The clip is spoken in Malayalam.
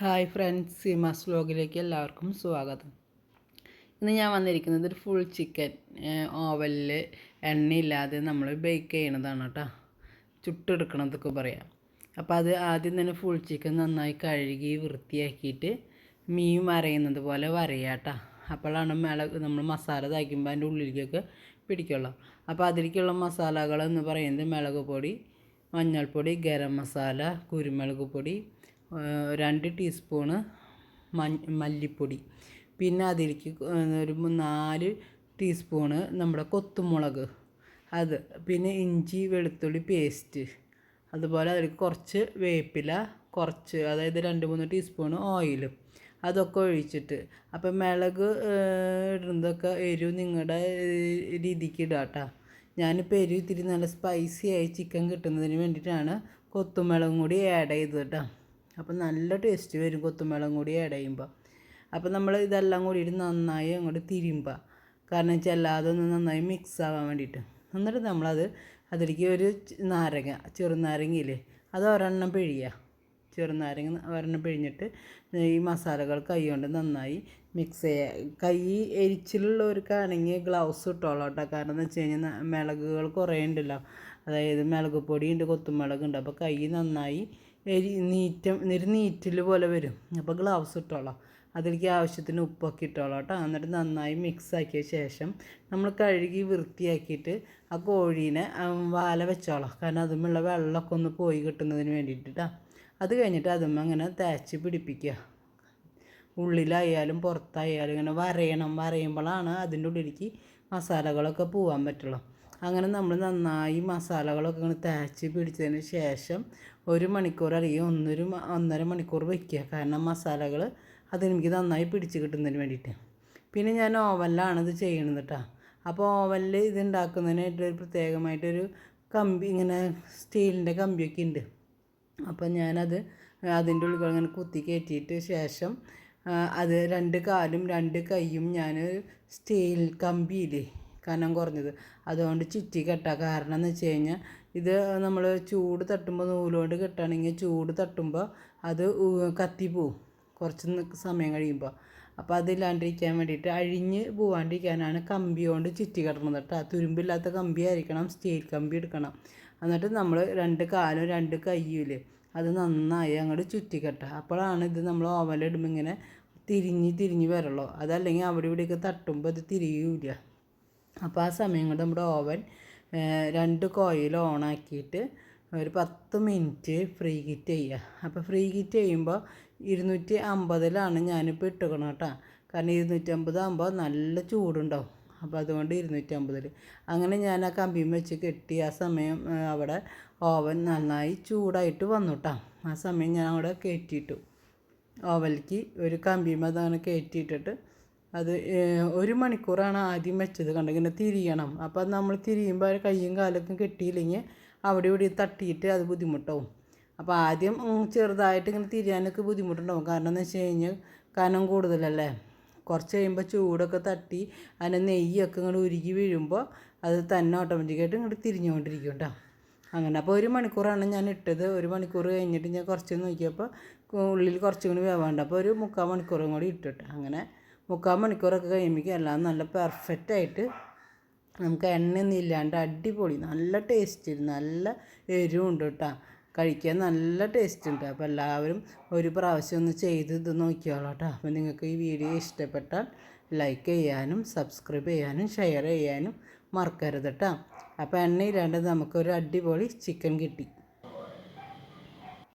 ഹായ് ഫ്രണ്ട്സ് സീമാസ് വ്ലോഗിലേക്ക് എല്ലാവർക്കും സ്വാഗതം. ഇന്ന് ഞാൻ വന്നിരിക്കുന്നത് ഒരു ഫുൾ ചിക്കൻ ഓവലിൽ എണ്ണയില്ലാതെ നമ്മൾ ബേക്ക് ചെയ്യണതാണ് കേട്ടോ ചുട്ടെടുക്കണതൊക്കെ പറയാം. അപ്പോൾ അത് ആദ്യം തന്നെ ഫുൾ ചിക്കൻ നന്നായി കഴുകി വൃത്തിയാക്കിയിട്ട് മീൻ വരയുന്നത് പോലെ വരയാം കേട്ടോ അപ്പോഴാണ് മിളക് നമ്മൾ മസാല തയ്ക്കുമ്പോൾ അതിന്റെ ഉള്ളിലേക്കൊക്കെ പിടിക്കുള്ളൂ. അപ്പോൾ അതിലേക്കുള്ള മസാലകൾ എന്ന് പറയുന്നത് മിളക് പൊടി മഞ്ഞൾപ്പൊടി ഗരം മസാല കുരുമുളക് പൊടി രണ്ട് ടീസ്പൂണ് മല്ലിപ്പൊടി. പിന്നെ അതിലേക്ക് ഒരു നാല് ടീസ്പൂണ് നമ്മുടെ കൊത്തുമുളക്. അത് പിന്നെ ഇഞ്ചി വെളുത്തുള്ളി പേസ്റ്റ്. അതുപോലെ അതിൽ കുറച്ച് വേപ്പില കുറച്ച് അതായത് രണ്ട് മൂന്ന് ടീസ്പൂണ് ഓയിലും. അതൊക്കെ ഒഴിച്ചിട്ട് അപ്പം മിളക് ഇടുന്നതൊക്കെ എരിവ് നിങ്ങളുടെ രീതിക്ക് ഇടാം കേട്ടോ ഞാനിപ്പോൾ എരിവ് ഇത്തിരി നല്ല സ്പൈസി ആയി ചിക്കൻ കിട്ടുന്നതിന് വേണ്ടിയിട്ടാണ് കൊത്തുമുളകും കൂടി ആഡ് ചെയ്തത് കേട്ടോ അപ്പം നല്ല ടേസ്റ്റ് വരും കൊത്തുമുളകും കൂടി ആഡ് ചെയ്യുമ്പോൾ അപ്പം നമ്മൾ ഇതെല്ലാം കൂടിയിട്ട് നന്നായി അങ്ങോട്ട് തിരുമ്പുക. കാരണം വെച്ചാൽ അല്ലാതെ ഒന്ന് നന്നായി മിക്സ് ആവാൻ വേണ്ടിയിട്ട്. എന്നിട്ട് നമ്മളത് അതിലേക്ക് ഒരു നാരങ്ങ ചെറുനാരങ്ങയില്ലേ അത് ഒരെണ്ണം പിഴിയുക. ചെറുനാരങ്ങ ഒരെണ്ണം പിഴിഞ്ഞിട്ട് ഈ മസാലകൾ കൈ കൊണ്ട് നന്നായി മിക്സ് ചെയ്യുക. കൈ എരിച്ചിലുള്ളവർക്കാണെങ്കിൽ ഗ്ലൗസ് ഇട്ടോളാം കേട്ടോ. കാരണം എന്ന് വെച്ച് കഴിഞ്ഞാൽ മിളകുകൾ കുറേ ഉണ്ടല്ലോ. അതായത് മിളക് പൊടിയുണ്ട് കൊത്തുമുളകുണ്ട് അപ്പോൾ കൈ നന്നായി നീറ്റം ഒരു നീറ്റൽ പോലെ വരും. അപ്പോൾ ഗ്ലൗസ് ഇട്ടോളാം. അതിലേക്ക് ആവശ്യത്തിന് ഉപ്പൊക്കെ ഇട്ടോളാം കേട്ടോ. എന്നിട്ട് നന്നായി മിക്സ് ആക്കിയ ശേഷം നമ്മൾ കഴുകി വൃത്തിയാക്കിയിട്ട് ആ കോഴീനെ വാല വെച്ചോളാം. കാരണം അതുമുള്ള വെള്ളമൊക്കെ ഒന്ന് പോയി കിട്ടുന്നതിന് വേണ്ടിയിട്ട് ട്ടോ. അത് കഴിഞ്ഞിട്ട് അതും അങ്ങനെ തേച്ച് പിടിപ്പിക്കുക. ഉള്ളിലായാലും പുറത്തായാലും ഇങ്ങനെ വരയണം. വരയുമ്പോഴാണ് അതിന്റെ ഉള്ളിലേക്ക് മസാലകളൊക്കെ പോകാൻ പറ്റുള്ളൂ. അങ്ങനെ നമ്മൾ നന്നായി മസാലകളൊക്കെ ഇങ്ങനെ തേച്ച് പിടിച്ചതിന് ശേഷം ഒരു മണിക്കൂർ അല്ലെങ്കിൽ ഒന്നൊരു ഒന്നര മണിക്കൂർ വയ്ക്കുക കാരണം മസാലകൾ അതെനിക്ക് നന്നായി പിടിച്ച് കിട്ടുന്നതിന് വേണ്ടിയിട്ട്. പിന്നെ ഞാൻ ഓവനിലാണ് ഇത് ചെയ്യണത് കേട്ടോ അപ്പോൾ ഓവനിൽ ഇത് ഉണ്ടാക്കുന്നതിനായിട്ടൊരു പ്രത്യേകമായിട്ടൊരു കമ്പി ഇങ്ങനെ സ്റ്റീലിന്റെ കമ്പിയൊക്കെ ഉണ്ട്. അപ്പം ഞാനത് അതിന്റെ ഉള്ളിൽ ഇങ്ങനെ കുത്തി കയറ്റിയിട്ട് ശേഷം അത് രണ്ട് കാലും രണ്ട് കൈയും ഞാൻ സ്റ്റീൽ കമ്പിയില്ലേ കനം കുറഞ്ഞത്. അതുകൊണ്ട് ചുറ്റി കെട്ടാം. കാരണം എന്ന് വെച്ച് കഴിഞ്ഞാൽ ഇത് നമ്മൾ ചൂട് തട്ടുമ്പോൾ നൂലുകൊണ്ട് കെട്ടുകയാണെങ്കിൽ ചൂട് തട്ടുമ്പോൾ അത് കത്തിപ്പോവും. കുറച്ച് സമയം കഴിയുമ്പോൾ അപ്പോൾ അതില്ലാണ്ടിരിക്കാൻ വേണ്ടിയിട്ട് അഴിഞ്ഞ് പോവാണ്ടിരിക്കാനാണ് കമ്പി കൊണ്ട് ചുറ്റി കെട്ടണത് കേട്ടോ തുരുമ്പില്ലാത്ത കമ്പി ആയിരിക്കണം സ്റ്റീൽ കമ്പി എടുക്കണം. എന്നിട്ട് നമ്മൾ രണ്ട് കാലും രണ്ട് കയ്യൂലേ അത് നന്നായി അങ്ങോട്ട് ചുറ്റി ചുറ്റിക്കെട്ടുക അപ്പോഴാണ് ഇത് നമ്മൾ ഓവനിലിടുമ്പോൾ ഇങ്ങനെ തിരിഞ്ഞ് തിരിഞ്ഞ് വരുള്ളൂ. അതല്ലെങ്കിൽ അവിടെ ഇവിടെയൊക്കെ തട്ടുമ്പോൾ അത് തിരിയൂല അപ്പോൾ ആ സമയം കൊണ്ട് നമ്മുടെ ഓവൻ രണ്ട് കോയിൽ ഓണാക്കിയിട്ട് ഒരു പത്ത് മിനിറ്റ് ഫ്രീ ഹീറ്റ് ചെയ്യുക. അപ്പോൾ ഫ്രീ ഹീറ്റ് ചെയ്യുമ്പോൾ ഇരുന്നൂറ്റി അമ്പതിലാണ് ഞാനിപ്പോൾ ഇട്ടുക്കണം കേട്ടോ. കാരണം ഇരുന്നൂറ്റി അമ്പത് ആകുമ്പോൾ നല്ല ചൂടുണ്ടാവും. അപ്പോൾ അതുകൊണ്ട് ഇരുന്നൂറ്റി അമ്പതിൽ അങ്ങനെ ഞാൻ ആ കമ്പിയും വെച്ച് കെട്ടി ആ സമയം അവിടെ ഓവൻ നന്നായി ചൂടായിട്ട് വന്നു കേട്ടോ. ആ സമയം ഞാൻ അവിടെ കയറ്റിയിട്ടു. ഓവലിക്ക് ഒരു കമ്പിയും അതങ്ങനെ കയറ്റിയിട്ടിട്ട് അത് ഒരു മണിക്കൂറാണ് ആദ്യം വെച്ചത് കണ്ടോ? ഇങ്ങനെ തിരിയണം. അപ്പോൾ നമ്മൾ തിരിയുമ്പോൾ കയ്യും കാലൊക്കെ കെട്ടിയില്ലെങ്കിൽ അവിടെ ഇവിടെ തട്ടിയിട്ട് അത് ബുദ്ധിമുട്ടാവും. അപ്പോൾ ആദ്യം ചെറുതായിട്ട് ഇങ്ങനെ തിരിയാനൊക്കെ ബുദ്ധിമുട്ടുണ്ടാവും. കാരണം എന്ന് വെച്ച് കഴിഞ്ഞാൽ കനം കൂടുതലല്ലേ? കുറച്ച് കഴിയുമ്പോൾ ചൂടൊക്കെ തട്ടി അതിന്റെ നെയ്യൊക്കെ ഇങ്ങനെ ഉരുകി വീഴുമ്പോൾ അത് തന്നെ ഓട്ടോമാറ്റിക്കായിട്ട് ഇങ്ങോട്ട് തിരിഞ്ഞുകൊണ്ടിരിക്കും കേട്ടോ. അങ്ങനെ. അപ്പോൾ ഒരു മണിക്കൂറാണ് ഞാൻ ഇട്ടത്. ഒരു മണിക്കൂർ കഴിഞ്ഞിട്ട് ഞാൻ കുറച്ച് നോക്കിയപ്പോൾ ഉള്ളിൽ കുറച്ചും കൂടി വേവാണ്ട് അപ്പോൾ ഒരു മുക്കാൽ മണിക്കൂറും കൂടി ഇട്ടിട്ട് അങ്ങനെ മുക്കാൽ മണിക്കൂറൊക്കെ കഴിയുമ്പോൾ എല്ലാം നല്ല പെർഫെക്റ്റായിട്ട് നമുക്ക് എണ്ണയൊന്നും ഇല്ലാണ്ട് അടിപൊളി നല്ല ടേസ്റ്റ് നല്ല എരിവുണ്ട് കേട്ടോ. കഴിക്കാൻ നല്ല ടേസ്റ്റ് ഉണ്ട്. അപ്പോൾ എല്ലാവരും ഒരു പ്രാവശ്യം ഒന്ന് ചെയ്ത് ഇത് നോക്കിയോളാം കേട്ടോ. അപ്പോൾ നിങ്ങൾക്ക് ഈ വീഡിയോ ഇഷ്ടപ്പെട്ടാൽ ലൈക്ക് ചെയ്യാനും സബ്സ്ക്രൈബ് ചെയ്യാനും ഷെയർ ചെയ്യാനും മറക്കരുത് കേട്ടോ. അപ്പോൾ എണ്ണയില്ലാണ്ട് നമുക്കൊരു അടിപൊളി ചിക്കൻ കിട്ടി.